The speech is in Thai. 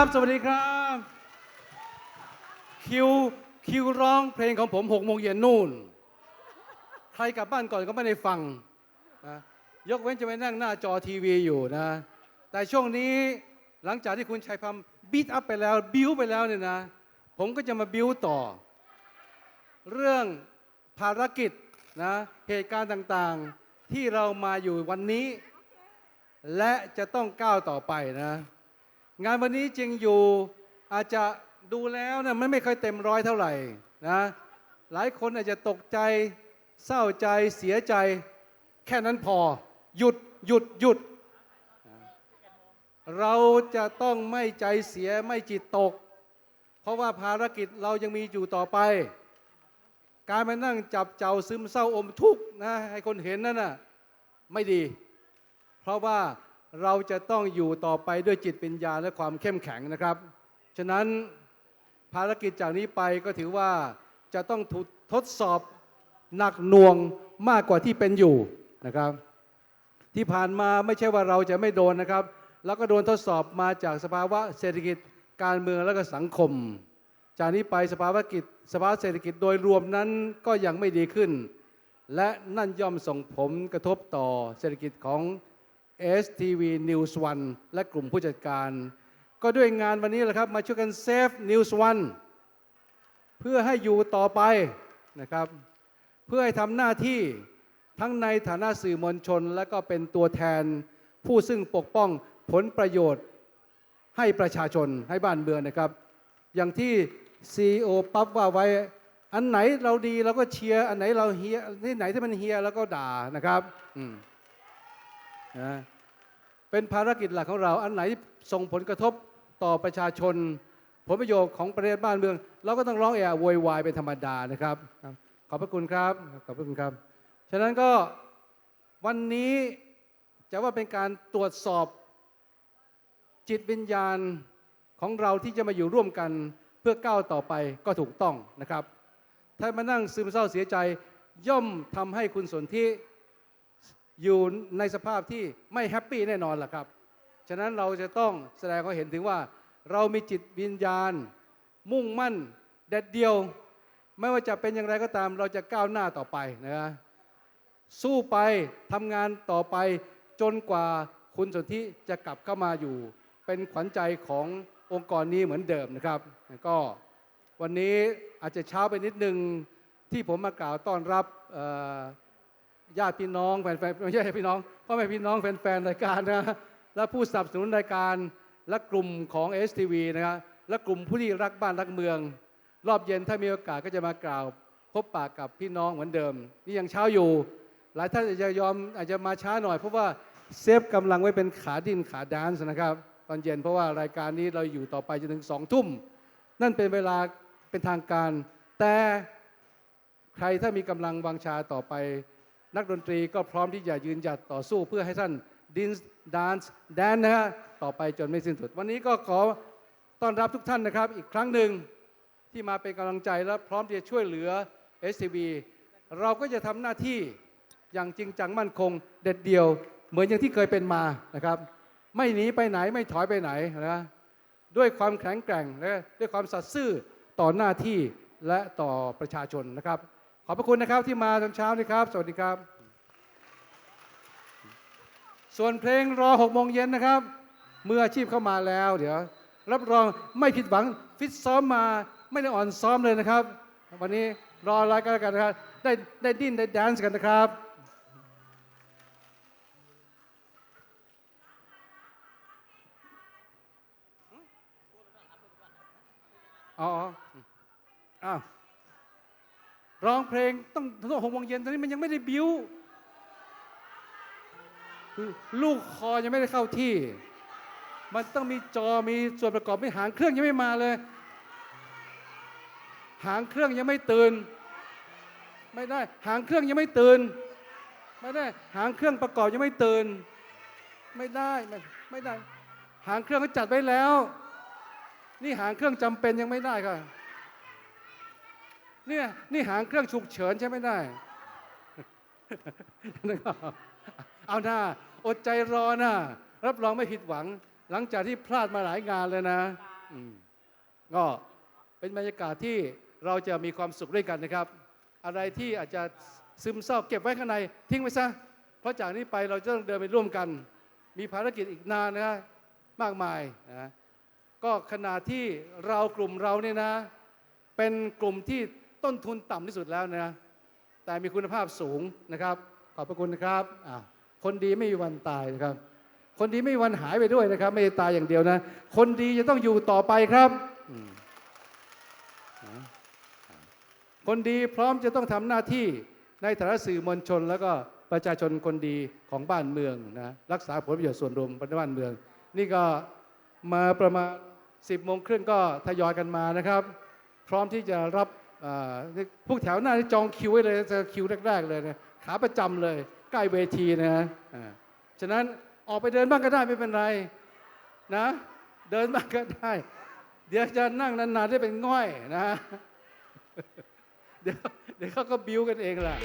สวัสดีครับ คิวคิวร้องเพลงของผมหกโมงเย็นนู่น ใครกลับบ้านก่อนก็ไม่ได้ฟังนะยกเว้นจะไปนั่งหน้าจอทีวีอยู่นะ แต่ช่วงนี้หลังจากที่คุณชัยพัมบีทอัพไปแล้ว บิวไปแล้วเนี่ยนะ ผมก็จะมาบิวต่อ เรื่องภารกิจนะ เหตุการณ์ต่างๆที่เรามาอยู่วันนี้ และจะต้องก้าวต่อไปนะ งานวันนี้จริงอยู่อาจจะดูแล้วนะมันไม่ค่อยเต็มร้อยเท่าไหร่นะหลายคนอาจจะตกใจเศร้าใจเสียใจ แค่นั้นพอ หยุดหยุดหยุด เราจะต้องไม่ใจเสียไม่จิตตก เพราะว่าภารกิจเรายังมีอยู่ต่อไป การมานั่งจับเจ้าซึมเศร้าอมทุกข์นะให้คนเห็นนั่นน่ะไม่ดี เพราะว่า เราจะต้องอยู่ต่อไปด้วยจิตปัญญาและความเข้มแข็งนะครับ ฉะนั้นภารกิจจากนี้ไปก็ถือว่าจะต้องถูกทดสอบหนักหน่วงมากกว่าที่เป็นอยู่นะครับ ที่ผ่านมาไม่ใช่ว่าเราจะไม่โดนนะครับ แล้วก็โดนทดสอบมาจากสภาวะเศรษฐกิจการเมืองและก็สังคม จากนี้ไปสภาวะกิจสภาวะเศรษฐกิจโดยรวมนั้นก็ยังไม่ดีขึ้น และนั่นย่อมส่งผลกระทบต่อเศรษฐกิจของ STV News One และกลุ่มผู้จัดการ ก็ด้วยงานวันนี้แหละครับ มาช่วยกัน Save News One เพื่อให้อยู่ต่อไปนะครับ เพื่อให้ทำหน้าที่ทั้งในฐานะสื่อมวลชน และก็เป็นตัวแทน ผู้ซึ่งปกป้องผลประโยชน์ให้ประชาชนให้บ้านเมืองนะครับ อย่างที่ CEO ปั๊บว่าไว้อันไหนเราดีเราก็เชียร์ อันไหนเราเฮียที่ไหนที่มันเฮียเราก็ด่านะครับ อืม นะเป็นภารกิจหลักของเราอันไหนส่งผลกระทบต่อประชาชน ผลประโยชน์ของประเทศบ้านเมือง เราก็ต้องร้องเอะอะโวยวายเป็นธรรมดานะครับครับ ขอบพระคุณครับขอบพระคุณครับฉะนั้นก็วันนี้จะว่าเป็นการตรวจสอบจิตวิญญาณของเราที่จะมาอยู่ร่วมกันเพื่อก้าวต่อไปก็ถูกต้องนะครับ ถ้ามานั่งซึมเศร้าเสียใจย่อมทำให้คุณสนธิ อยู่ในสภาพที่ไม่แฮปปี้แน่นอนล่ะครับ ฉะนั้นเราจะต้องแสดงให้เห็นถึงว่า เรามีจิตวิญญาณ มุ่งมั่นเด็ดเดียว ไม่ว่าจะเป็นอย่างไรก็ตาม เราจะก้าวหน้าต่อไปนะสู้ไปทำงานต่อไปจนกว่าคุณสนธิจะกลับเข้ามาอยู่ เป็นขวัญใจขององค์กรนี้เหมือนเดิมนะครับ ก็วันนี้อาจจะเช้าไปนิดนึงที่ผมมากล่าวต้อนรับ ญาติพี่น้องแฟนๆไม่ใช่พี่น้องพ่อแม่พี่น้องแฟนๆรายการนะและผู้สนับสนุนรายการและกลุ่มของ STV นะครับและกลุ่มผู้ที่รักบ้านรักเมือง รอบเย็นถ้ามีโอกาสก็จะมากล่าว พบปากกับพี่น้องเหมือนเดิม นี่ยังเช้าอยู่ หลายท่านอาจจะยอมอาจจะมาช้าหน่อย เพราะว่าเซฟกำลังไว้เป็นขาดินขาดานซ์นะครับ ตอนเย็นเพราะว่ารายการนี้เราอยู่ต่อไปจนถึงสองทุ่มนั่นเป็นเวลาเป็นทางการ แต่ใครถ้ามีกำลังวังชาต่อไป นักดนตรีก็พร้อมที่จะยืนหยัดต่อสู้เพื่อให้ท่านดินส์ดานซ์แดนนะฮะต่อไปจนไม่สิ้นสุด วันนี้ก็ขอต้อนรับทุกท่านนะครับ อีกครั้งหนึ่งที่มาเป็นกำลังใจและพร้อมที่จะช่วยเหลือ SCB เราก็จะทำหน้าที่อย่างจริงจังมั่นคงเด็ดเดี่ยว เหมือนอย่างที่เคยเป็นมานะครับ ไม่หนีไปไหนไม่ถอยไปไหนนะด้วยความแข็งแกร่งและด้วยความสัตย์ซื่อต่อหน้าที่และต่อประชาชนนะครับ อบพระคุณนะครับที่มาตอนเช้านี้ครับ สวัสดีครับ ส่วนเพลงรอ6โมงเย็นนะครับ เมื่ออาชีพเข้ามาแล้ว เดี๋ยว รับรองไม่ผิดหวังฟิตซ้อมมาไม่ได้อ่อนซ้อมเลยนะครับ วันนี้รอรายกันกันนะครับได้ได้ดิ้นได้แดนซ์กันนะครับอ๋ออ๋ออ้าว ร้องเพลงต้องต้งหกโมงเย็นตอนนี้มันยังไม่ได้บิ้วลูกคอยังไม่ได้เข้าที่ มันต้องมีจอมีส่วนประกอบมีหางเครื่องยังไม่มาเลย หางเครื่องยังไม่ตื่น ไม่ได้หางเครื่องยังไม่ตื่น ไม่ได้หางเครื่องประกอบยังไม่ตื่น ไม่ได้ไม่ไม่ได้ หางเครื่องก็จัดไว้แล้ว นี่หางเครื่องจำเป็นยังไม่ได้ค่ะ เนี่ยนี่หางเครื่องฉุกเฉินใช่ไม่ได้นะครับเอาหน้าอดใจรอนะรับรองไม่ผิดหวัง หลังจากที่พลาดมาหลายงานเลยนะก็เป็นบรรยากาศที่เราจะมีความสุขด้วยกันนะครับ อะไรที่อาจจะซึมเศร้าเก็บไว้ข้างใน ทิ้งไว้ซะเพราะจากนี้ไปเราจะต้องเดินไปร่วมกัน มีภารกิจอีกนานนะมากมายนะก็ขณะที่เรากลุ่มเราเนี่ยนะ เป็นกลุ่มที่ ต้นทุนต่ำที่สุดแล้วนะแต่มีคุณภาพสูงนะครับ ขอบพระคุณนะครับคนดีไม่มีวันตายนะครับ คนดีไม่มีวันหายไปด้วยนะครับ ไม่ตายอย่างเดียวนะ คนดีจะต้องอยู่ต่อไปครับคนดีพร้อมจะต้องทำหน้าที่ในฐานะสื่อมวลชน แล้วก็ประชาชนคนดีของบ้านเมืองนะรักษาผลประโยชน์ส่วนรวมของบ้านเมือง นี่ก็มาประมาณ 10โมงครึ่งก็ทยอยกันมานะครับ พร้อมที่จะรับ พวกแถวหน้าจองคิวไว้เลยจะคิวแรกๆเลยนะขาประจำเลย ใกล้เวทีนะฮะฉะนั้นออกไปเดินบ้างก็ได้ไม่เป็นไรนะ เดินบ้างก็ได้ เดี๋ยวจะนั่งนานๆได้เป็นง่อยนะ เดี๋ยวเดี๋ยวเขาก็บิ้วกันเองแหละ